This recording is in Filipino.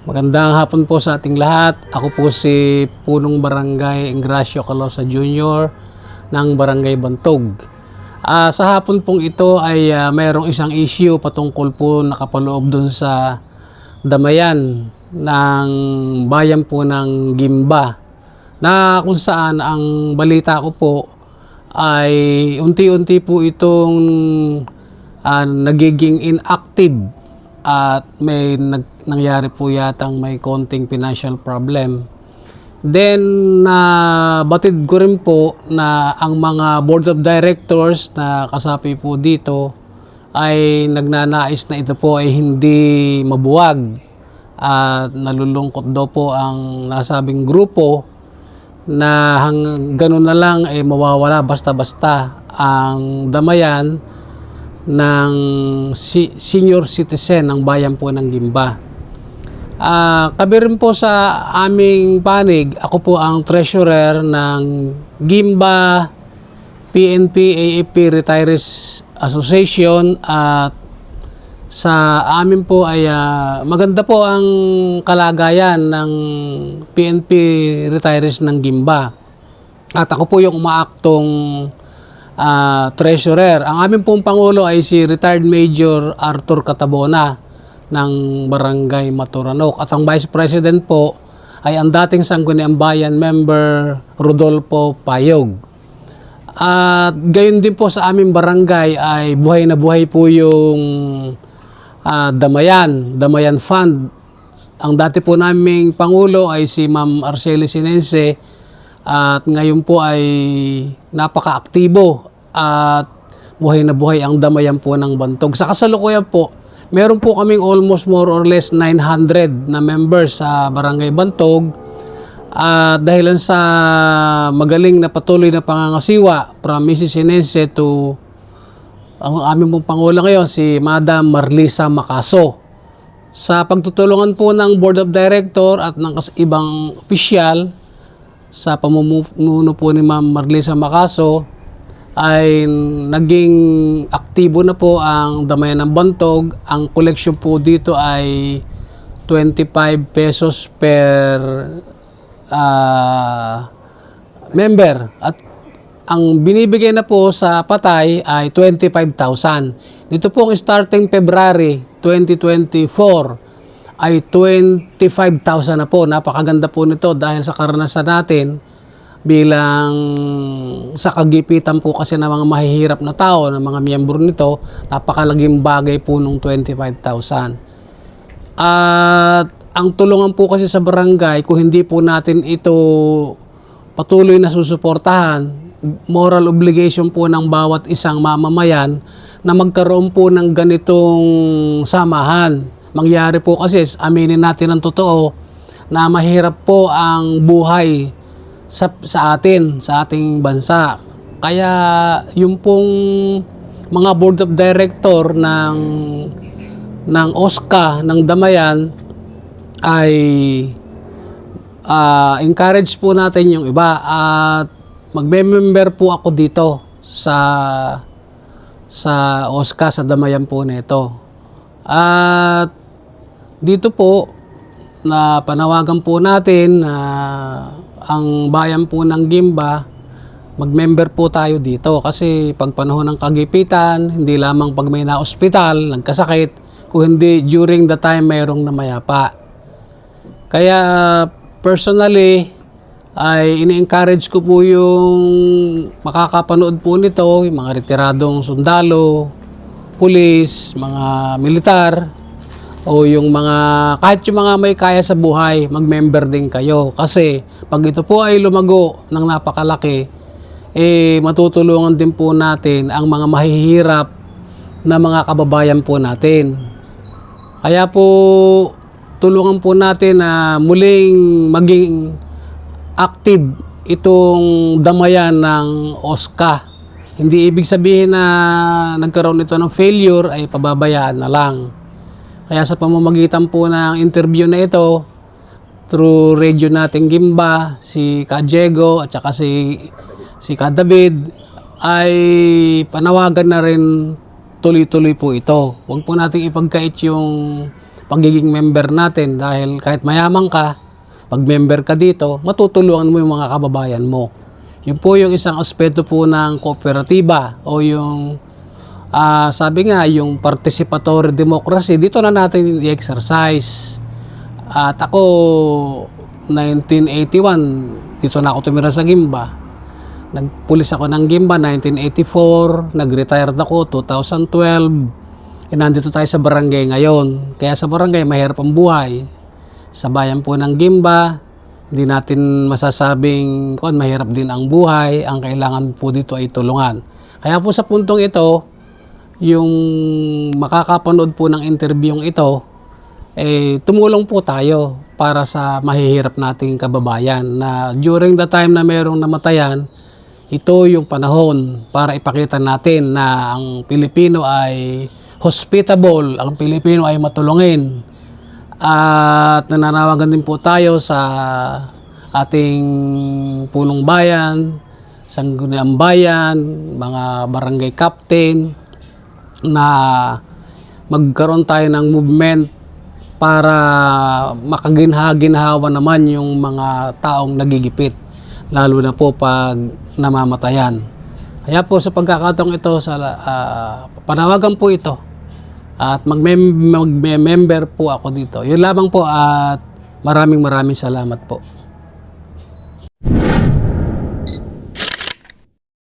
Magandang hapon po sa ating lahat. Ako po si Punong Barangay Ingracio Calosa Jr. ng Barangay Bantog. Ah, sa hapon pong ito ay ah, mayroong isang issue patungkol po nakapaloob dun sa damayan ng bayan po ng Gimba na kung saan ang balita ko po ay unti-unti po itong ah, nagiging inactive at may nag, nangyari po yatang may konting financial problem. Then, na batid ko rin po na ang mga board of directors na kasapi po dito ay nagnanais na ito po ay hindi mabuwag at nalulungkot daw po ang nasabing grupo na hang ganun na lang ay mawawala basta-basta ang damayan ng si- senior citizen ng bayan po ng Gimba. Ah, kabi rin po sa aming panig, ako po ang treasurer ng Gimba PNP AAP Retirees Association at sa amin po ay ah, maganda po ang kalagayan ng PNP retirees ng Gimba. At ako po yung umaaktong ah, treasurer. Ang aming pong pangulo ay si retired Major Arthur Catabona ng Barangay Maturanok. At ang vice president po ay ang dating Sangguniang Bayan member Rodolfo Payog. At gayon din po sa aming barangay ay buhay na buhay po yung ah, Damayan, Damayan Fund. Ang dati po naming Pangulo ay si Ma'am Arceli Sinense at ngayon po ay napaka-aktibo at buhay na buhay ang damayan po ng Bantog. Sa kasalukuyan po, meron po kaming almost more or less 900 na members sa Barangay Bantog at dahilan sa magaling na patuloy na pangangasiwa from Mrs. Sinense to ang aming pong Pangulo ngayon, si Madam Marlisa Macaso. Sa pagtutulungan po ng Board of Director at ng ibang opisyal, sa pamumuno po ni Ma'am Marlisa Macaso, ay naging aktibo na po ang Damayan ng Bantog. Ang collection po dito ay 25 pesos per ah, member. At ang binibigay na po sa patay ay 25,000. Dito po ang starting February 2024 ay 25,000 na po. Napakaganda po nito dahil sa karanasan natin bilang sa kagipitan po kasi ng mga mahihirap na tao, ng mga miyembro nito, napakalaging bagay po nung 25,000. At ang tulungan po kasi sa barangay, kung hindi po natin ito patuloy na susuportahan, moral obligation po ng bawat isang mamamayan na magkaroon po ng ganitong samahan. Mangyari po kasi, aminin natin ang totoo, na mahirap po ang buhay sa, sa atin, sa ating bansa. Kaya yung pong mga board of director ng ng OSCA ng Damayan ay ah, encourage po natin yung iba at magme-member po ako dito sa sa OSCA sa Damayan po nito. At dito po na panawagan po natin na ang bayan po ng Gimba mag-member po tayo dito kasi pag panahon ng kagipitan, hindi lamang pag may na-ospital, nagkasakit, kung hindi during the time mayroong namayapa. Kaya personally, ay ini-encourage ko po yung makakapanood po nito, yung mga retiradong sundalo, pulis, mga militar, o yung mga, kahit yung mga may kaya sa buhay, mag-member din kayo. Kasi pag ito po ay lumago ng napakalaki, eh matutulungan din po natin ang mga mahihirap na mga kababayan po natin. Kaya po tulungan po natin na muling maging active itong damayan ng OSCA. Hindi ibig sabihin na nagkaroon ito ng failure ay pababayaan na lang. Kaya sa pamamagitan po ng interview na ito, through radio nating Gimba, si Ka Diego at saka si, si Ka David, ay panawagan na rin tuloy-tuloy po ito. Huwag po nating ipagkait yung pagiging member natin dahil kahit mayaman ka, pag member ka dito, matutulungan mo yung mga kababayan mo. Yun po yung isang aspeto po ng kooperatiba o yung ah, sabi nga yung participatory democracy dito na natin i-exercise. At ako 1981 dito na ako tumira sa Gimba. Nagpulis ako ng Gimba 1984, nag-retired ako 2012. E nandito tayo sa barangay ngayon. Kaya sa barangay mahirap ang buhay. Sa bayan po ng Gimba, hindi natin masasabing kung mahirap din ang buhay. Ang kailangan po dito ay tulungan. Kaya po sa puntong ito, yung makakapanood po ng interviewing ito, eh, tumulong po tayo para sa mahihirap nating kababayan na during the time na merong namatayan, ito yung panahon para ipakita natin na ang Pilipino ay hospitable, ang Pilipino ay matulungin. At nananawagan din po tayo sa ating punong bayan, sangguniang bayan, mga barangay captain, na magkaroon tayo ng movement para makaginha-ginhawa naman yung mga taong nagigipit lalo na po pag namamatayan. Kaya po sa pagkakataong ito sa ah, panawagan po ito at magmem- magme-member po ako dito. Yun lamang po at maraming maraming salamat po.